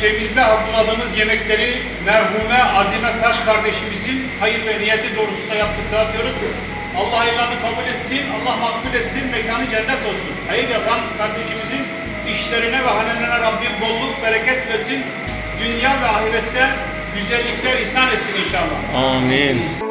şeyimizde hazırladığımız yemekleri merhume Azime Taş kardeşimizin hayır ve niyeti doğrultusunda yaptık dağıtıyoruz. Allah hayırlarını kabul etsin, Allah makbul etsin, mekanı cennet olsun. Hayır yapan kardeşimizin işlerine ve hanelerine Rabbim bolluk, bereket versin. Dünya ve ahirette güzellikler ihsan etsin inşallah. Amin.